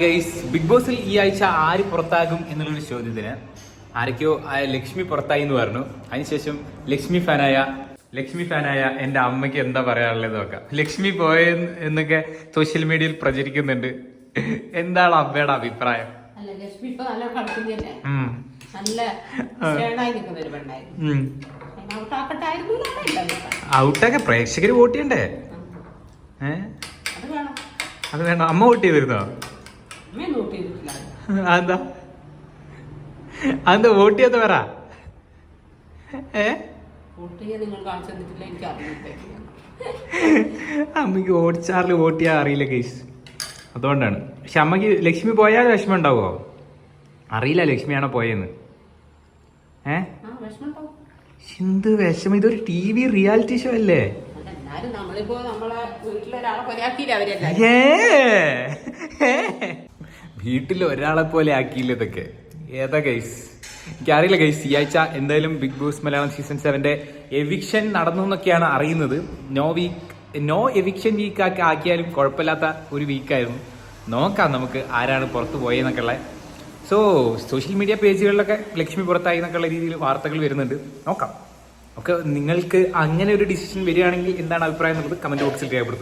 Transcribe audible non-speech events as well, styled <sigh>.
Guys big ബോസിൽ ഈ ആഴ്ച ആര് പുറത്താകും എന്നുള്ളൊരു ചോദ്യത്തിന് ആരൊക്കെയോ ആ ലക്ഷ്മി പുറത്തായി എന്ന് പറഞ്ഞു. അതിനുശേഷം ലക്ഷ്മി ഫാനായ ലക്ഷ്മി ഫാനായ എന്റെ അമ്മയ്ക്ക് എന്താ പറയാനുള്ളത് നോക്കാം. ലക്ഷ്മി പോയ എന്നൊക്കെ സോഷ്യൽ മീഡിയയിൽ പ്രചരിക്കുന്നുണ്ട്. എന്താണ് അമ്മയുടെ അഭിപ്രായം. ഔട്ടൊക്കെ പ്രേക്ഷകർ വോട്ട് ചെയ്യണ്ടേ? അത് വേണം. അമ്മ വോട്ട് ചെയ്തിരുന്നോ? അതെന്താ? അതെന്താ വോട്ട് ചെയ്യാത്ത പറ? ഏ? <laughs> അമ്മയ്ക്ക് വോട്ട് ചാറിൽ വോട്ട് ചെയ്യാൻ അറിയില്ല കേസ് അതുകൊണ്ടാണ്. പക്ഷെ അമ്മയ്ക്ക് ലക്ഷ്മി പോയാൽ വിഷമം ഉണ്ടാവോ അറിയില്ല ലക്ഷ്മിയാണോ പോയെന്ന്. ഏ? എന്ത് വിഷമം? ഇതൊരു ടി വി റിയാലിറ്റി ഷോ അല്ലേ? ഏ നമ്മളിപ്പോ നമ്മളെ വീട്ടിലൊരാളെ കൊലയാക്കിയില്ല അവരെല്ലാം വീട്ടിൽ ഒരാളെ പോലെ ആക്കിയില്ല ഇതൊക്കെ? ഏതാ ഗൈസ് എനിക്കറിയില്ല ഗൈസ് ഈ ആഴ്ച എന്തായാലും ബിഗ് ബോസ് മലയാളം സീസൺ സെവന്റെ എവിക്ഷൻ നടന്നു എന്നൊക്കെയാണ് അറിയുന്നത്. No week no eviction week ആക്കി ആക്കിയാലും കുഴപ്പമില്ലാത്ത ഒരു വീക്കായിരുന്നു നോക്കാം നമുക്ക് ആരാണ് പുറത്ത് പോയെന്നൊക്കെ ഉള്ള. സോ സോഷ്യൽ മീഡിയ പേജുകളിലൊക്കെ ലക്ഷ്മി പുറത്തായി എന്നൊക്കെയുള്ള രീതിയിൽ വാർത്തകൾ വരുന്നുണ്ട്. നോക്കാം. ഒക്കെ നിങ്ങൾക്ക് അങ്ങനെ ഒരു ഡിസിഷൻ വരികയാണെങ്കിൽ എന്താണ് അഭിപ്രായം എന്നുള്ളത് കമന്റ് ബോക്സിൽ രേഖപ്പെടുത്തും